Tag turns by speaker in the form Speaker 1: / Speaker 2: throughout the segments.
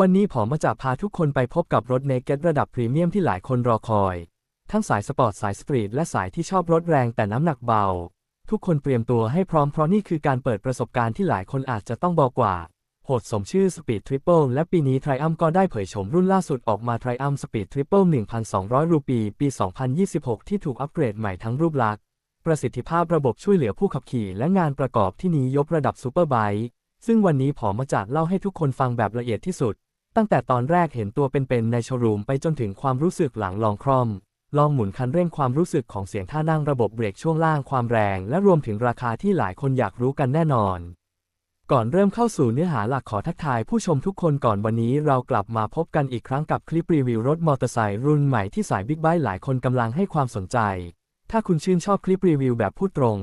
Speaker 1: วันนี้ผมมาจะพาทุกคนไปพบกับรถเนเก็ตระดับพรีเมียมที่หลายคนรอคอย ทั้งสายสปอร์ตสายสตรีทและสายที่ชอบรถแรงแต่น้ำหนักเบา ทุกคนเตรียมตัวให้พร้อมเพราะนี่คือการเปิดประสบการณ์ที่หลายคนอาจจะต้องบอกว่า โหดสมชื่อ Speed Triple และปีนี้ Triumph ก็ได้เผยโฉมรุ่นล่าสุดออกมา Triumph Speed Triple 1,200 รูปี ปี 2026 ที่ถูกอัปเกรดใหม่ทั้งรูปลักษณ์ ประสิทธิภาพระบบช่วยเหลือผู้ขับขี่และงานประกอบที่นี้ยกระดับซูเปอร์ไบค์ซึ่งวันนี้ผมมาจัดเล่าให้ทุกคนฟังแบบละเอียดที่สุด ตั้งแต่ตอนแรกเห็นตัวเป็นๆในโชว์รูมไปจนถึงความรู้สึกหลังลองคร่อม ลองหมุนคันเร่งความรู้สึกของเสียงท่านั่งระบบเบรกช่วงล่างความแรง และรวมถึงราคาที่หลายคนอยากรู้กันแน่นอน ก่อนเริ่มเข้าสู่เนื้อหาหลักขอทักทายผู้ชมทุกคนก่อนวันนี้เรากลับมาพบกันอีกครั้งกับคลิปรีวิวรถมอเตอร์ไซค์รุ่นใหม่ที่สายบิ๊กไบค์หลายคนกำลังให้ความสนใจ ถ้าคุณชื่นชอบคลิปรีวิวแบบพูดตรง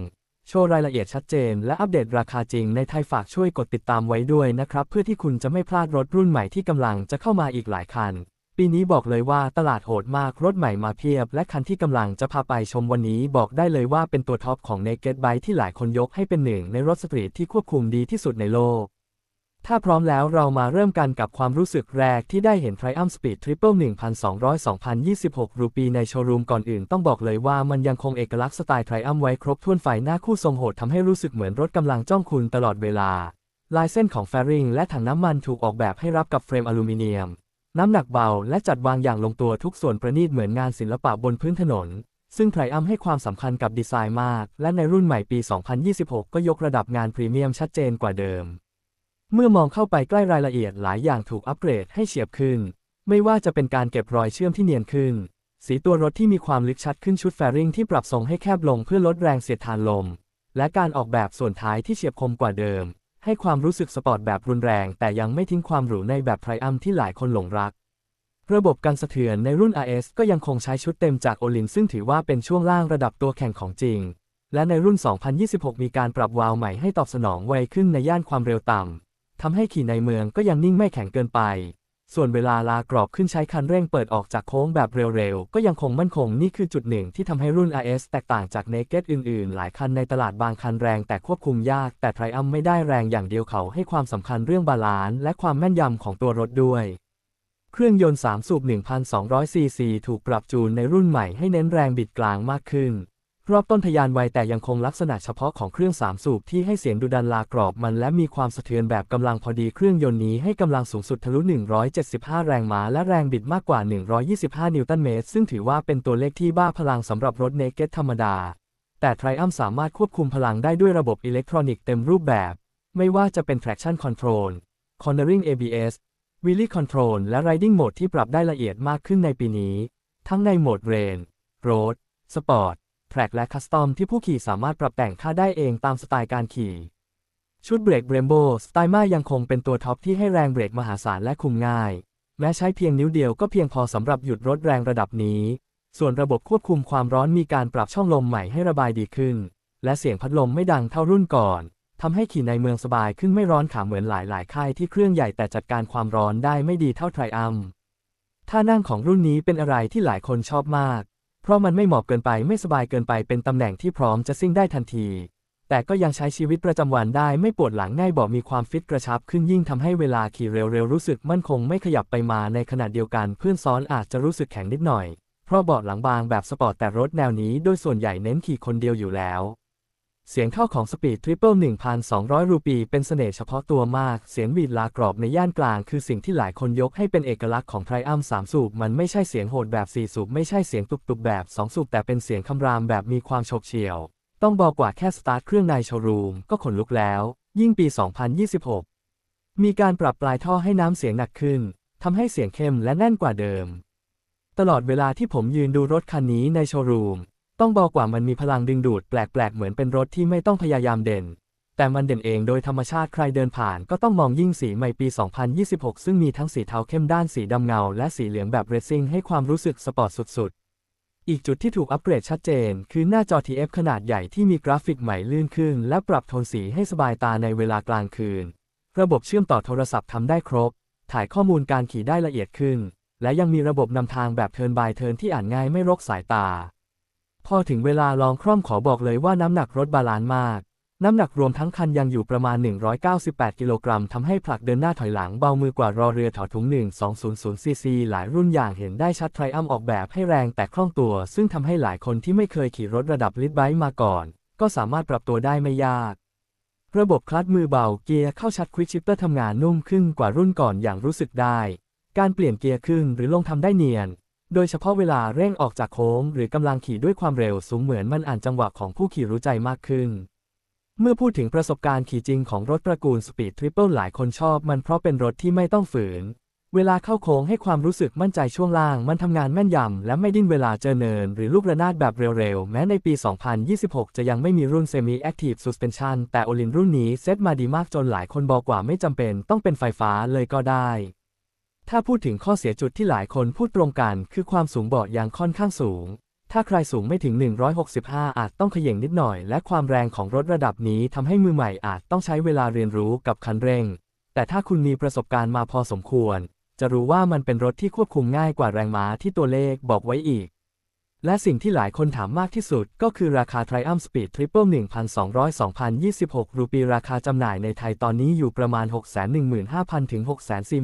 Speaker 1: โชว์รายละเอียดชัดเจน และอัปเดตราคาจริงในไทยฝากช่วยกดติดตามไว้ด้วยนะครับ เพื่อที่คุณจะไม่พลาดรถรุ่นใหม่ที่กำลังจะเข้ามาอีกหลายคัน ปีนี้บอกเลยว่าตลาดโหดมากรถใหม่มาเพียบ และคันที่กำลังจะพาไปชมวันนี้บอกได้เลยว่าเป็นตัวท็อปของ Naked Bike ที่หลายคนยกให้เป็นหนึ่งในรถสตรีทที่ควบคุมดีที่สุดในโลก ถ้าพร้อมแล้วเรามาเริ่มกันกับความรู้สึกแรกที่ได้เห็น Triumph Speed Triple 1200 2026 รูปีในโชว์รูมก่อนอื่นต้องบอกเลยว่ามันยังคงเอกลักษณ์สไตล์ Triumph ไว้ครบถ้วนไฟหน้าคู่ทรงโหดทำให้รู้สึกเหมือนรถกำลังจ้องคุณตลอดเวลา ลายเส้นของแฟริงและถังน้ำมันถูกออกแบบให้รับกับเฟรมอลูมิเนียม น้ำหนักเบาและจัดวางอย่างลงตัวทุกส่วนประณีตเหมือนงานศิลปะบนพื้นถนน ซึ่งไทรอัมให้ความสำคัญกับดีไซน์มาก และในรุ่นใหม่ปี 2026 ก็ยกระดับงานพรีเมียมชัดเจนกว่าเดิม เมื่อมองเข้าไปใกล้รายละเอียดหลายอย่างถูกอัปเกรดให้เฉียบขึ้น ไม่ว่าจะเป็นการเก็บรอยเชื่อมที่เนียนขึ้น สีตัวรถที่มีความลึกชัดขึ้นชุดแฟริงที่ปรับทรงให้แคบลงเพื่อลดแรงเสียดทานลม และการออกแบบส่วนท้ายที่เฉียบคมกว่าเดิม ให้ความรู้สึกสปอร์ตแบบรุนแรง แต่ยังไม่ทิ้งความหรูในแบบไทรอัมที่หลายคนหลงรัก ระบบกันสะเทือนในรุ่น RS ก็ยังคงใช้ชุดเต็มจากโอลินซึ่งถือว่าเป็นช่วงล่างระดับตัวแข่งของจริง และในรุ่น 2026 มีการปรับวาล์วใหม่ให้ตอบสนองไวขึ้นในย่านความเร็วต่ำ ทำให้ขี่ในเมืองก็ยังนิ่งไม่แข็งเกินไป ส่วนเวลาลากรอบขึ้นใช้คันเร่งเปิดออกจากโค้งแบบเร็วๆ ก็ยังคงมั่นคงนี่คือจุดหนึ่งที่ทำให้รุ่น RS แตกต่างจาก Naked อื่นๆ หลายคันในตลาดบางคันแรงแต่ควบคุมยาก แต่ Triumph ไม่ได้แรงอย่างเดียวเขาให้ความสำคัญเรื่องบาลานซ์และความแม่นยำของตัวรถด้วยเครื่องยนต์ 3 สูบ 1,200 ซีซี ถูกปรับจูนในรุ่นใหม่ให้เน้นแรงบิดกลางมากขึ้น รอบต้นทะยานไวแต่ยังคงลักษณะเฉพาะของเครื่อง3สูบที่ให้เสียงดุดันลากรอบมันและมีความสะเทือนแบบกำลังพอดีเครื่องยนต์นี้ให้กำลังสูงสุดทะลุ 175 แรงม้าและแรงบิดมากกว่า 125 นิวตันเมตร ซึ่งถือว่าเป็นตัวเลขที่บ้าพลังสำหรับรถเนเก็ตธรรมดา แต่ Triumph สามารถควบคุมพลังได้ด้วยระบบอิเล็กทรอนิกส์เต็มรูปแบบ ไม่ว่าจะเป็น traction control cornering ABS Wheelie Control และ Riding Mode ที่ปรับได้ละเอียดมากขึ้นในปีนี้ ทั้งในโหมด Rain Road Sport Track แทร็กและ Custom ที่ผู้ขี่สามารถปรับแต่งค่าได้เองตามสไตล์การขี่ ชุดเบรก Brembo สไตล์มายังคงเป็นตัวท็อปที่ให้แรงเบรกมหาศาลและคุมง่าย แม้ใช้เพียงนิ้วเดียวก็เพียงพอสำหรับหยุดรถแรงระดับนี้ ส่วนระบบควบคุมความร้อนมีการปรับช่องลมใหม่ให้ระบายดีขึ้น และเสียงพัดลมไม่ดังเท่ารุ่นก่อนทำให้ขี่ในเมืองสบายขึ้นไม่ร้อนขาเหมือนหลายๆ ค่ายที่เครื่องใหญ่แต่จัดการความร้อนได้ไม่ดีเท่าไทรอัมท่านั่งของรุ่นนี้เป็นอะไรที่หลายคนชอบมาก เพราะมันไม่เหมาะเกินไปไม่สบายเกินไปเป็นตำแหน่งที่พร้อมจะซิ่งได้ทันที แต่ก็ยังใช้ชีวิตประจำวันได้ไม่ปวดหลังง่ายบอกมีความฟิตกระชับขึ้นยิ่งทำให้เวลาขี่เร็วๆรู้สึกมั่นคงไม่ขยับไปมาในขณะเดียวกันเพื่อนซ้อนอาจจะรู้สึกแข็งนิดหน่อย เพราะเบาะหลังบางแบบสปอร์ตแต่รถแนวนี้โดยส่วนใหญ่เน้นขี่คนเดียวอยู่แล้ว เสียงเข้าของ Speed Triple 1,200 รูปี เป็นเสน่ห์เฉพาะตัวมาก เสียงวีดลากรอบในย่านกลาง คือสิ่งที่หลายคนยกให้เป็นเอกลักษณ์ของ Triumph 3สูบ มันไม่ใช่เสียงโหดแบบ4สูบ ไม่ใช่เสียงตุบๆแบบ2สูบ แต่เป็นเสียงคำรามแบบมีความโฉบเฉี่ยว ต้องบอกว่าแค่สตาร์ทเครื่องในโชว์รูม ก็ขนลุกแล้ว ยิ่งปี 2026 มีการปรับปลายท่อให้น้ำเสียงหนักขึ้นทำให้เสียงเข้มและแน่นกว่าเดิม ตลอดเวลาที่ผมยืนดูรถคันนี้ในโชว์รูม ต้องบอกว่ามันมีพลังดึงดูดแปลกๆ เหมือนเป็นรถที่ไม่ต้องพยายามเด่น แต่มันเด่นเองโดยธรรมชาติใครเดินผ่านก็ต้องมองยิ่งสีใหม่ปี 2026 ซึ่งมีทั้งสีเทาเข้มด้านสีดำเงา และสีเหลืองแบบเรซซิ่งให้ความรู้สึกสปอร์ตสุดๆ อีกจุดที่ถูกอัปเกรดชัดเจน คือหน้าจอ TF ขนาดใหญ่ที่มีกราฟิกใหม่ลื่นขึ้น และปรับโทนสีให้สบายตาในเวลากลางคืน ระบบเชื่อมต่อโทรศัพท์ทำได้ครบ ถ่ายข้อมูลการขี่ได้ละเอียดขึ้น และยังมีระบบนำทางแบบเทิร์นบายเทิร์นที่อ่านง่ายไม่รกสายตา พอถึงเวลาลองคร่อมขอบอกเลยว่าน้ำหนักรถบาลานซ์มาก น้ำหนักรวมทั้งคันยังอยู่ประมาณ 198 กิโลกรัมทำให้ผลักเดินหน้าถอยหลังเบามือกว่ารอเรือถอถุง 1200 ซีซีหลายรุ่นอย่างเห็นได้ชัดไทรอัมออกแบบให้แรงแต่คล่องตัว ซึ่งทำให้หลายคนที่ไม่เคยขี่รถระดับลิตไบค์มาก่อน ก็สามารถปรับตัวได้ไม่ยากระบบคลัตช์มือเบาเกียร์เข้าชัดควิกชิปเตอร์ทำงานนุ่มขึ้นกว่ารุ่นก่อนอย่างรู้สึกได้ การเปลี่ยนเกียร์ขึ้นหรือลงทำได้เนียน โดยเฉพาะเวลาเร่งออกจากโค้งหรือกำลังขี่ด้วยความเร็วสูงเหมือนมันอ่านจังหวะของผู้ขี่รู้ใจมากขึ้น เมื่อพูดถึงประสบการณ์ขี่จริงของรถตระกูล Speed Triple หลายคนชอบมันเพราะเป็นรถที่ไม่ต้องฝืน เวลาเข้าโค้งให้ความรู้สึกมั่นใจช่วงล่าง มันทำงานแม่นยำและไม่ดิ้นเวลาเจอเนิน หรือลูกระนาดแบบเร็วๆ แม้ในปี 2026 จะยังไม่มีรุ่น Semi Active Suspension แต่โอลินรุ่นนี้เซตมาดีมากจนหลายคนบอกว่าไม่จำเป็นต้องเป็นไฟฟ้าเลยก็ได้ ถ้าพูดถึงข้อเสียจุดที่หลายคนพูดตรงกัน คือความสูงเบาะยางค่อนข้างสูง ถ้าใครสูงไม่ถึง 165 อาจต้องเขย่งนิดหน่อย และความแรงของรถระดับนี้ทำให้มือใหม่อาจต้องใช้เวลาเรียนรู้กับคันเร่ง แต่ถ้าคุณมีประสบการณ์มาพอสมควร จะรู้ว่ามันเป็นรถที่ควบคุมง่ายกว่าแรงม้าที่ตัวเลขบอกไว้อีก และสิ่งที่หลายคนถามมากที่สุดก็คือราคา Triumph Speed Triple 1,200 2026 รูปีราคาจำหน่ายในไทยตอนนี้อยู่ประมาณ 615,000 ถึง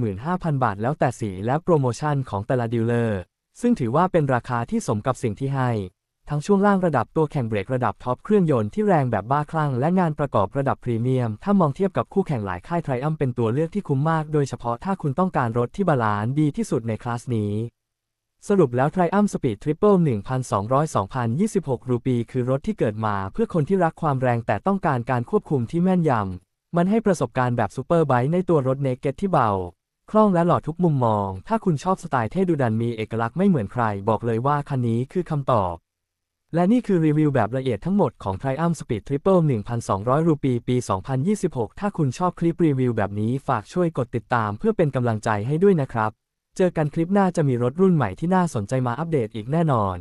Speaker 1: 645,000 บาท แล้วแต่สีและโปรโมชั่นของแต่ละดีลเลอร์ ซึ่งถือว่าเป็นราคาที่สมกับสิ่งที่ให้ ทั้งช่วงล่างระดับตัวแข่งเบรกระดับท็อปเครื่องยนต์ที่แรงแบบบ้าคลั่งและงานประกอบระดับพรีเมียม ถ้ามองเทียบกับคู่แข่งหลายค่ายไทรอัมเป็นตัวเลือกที่คุ้มมาก โดยเฉพาะถ้าคุณต้องการรถที่บาลานซ์ดีที่สุดในคลาสนี้ สรุปแล้ว Triumph Speed Triple 1,200 2026 รูปี คือรถที่เกิดมาเพื่อคนที่รักความแรงแต่ต้องการการควบคุมที่แม่นยำ มันให้ประสบการณ์แบบซูเปอร์ไบค์ในตัวรถเนเก็ตที่เบา คล่องและหล่อทุกมุมมอง ถ้าคุณชอบสไตล์เท่ดุดันมีเอกลักษณ์ไม่เหมือนใคร บอกเลยว่าคันนี้คือคำตอบ และนี่คือรีวิวแบบละเอียดทั้งหมดของ Triumph Speed Triple 1,200 รูปี ปี 2026 ถ้าคุณชอบคลิปรีวิวแบบนี้ฝากช่วยกดติดตามเพื่อเป็นกำลังใจให้ด้วยนะครับ เจอกันคลิปหน้าจะมีรถรุ่นใหม่ที่น่าสนใจมาอัปเดตอีกแน่นอน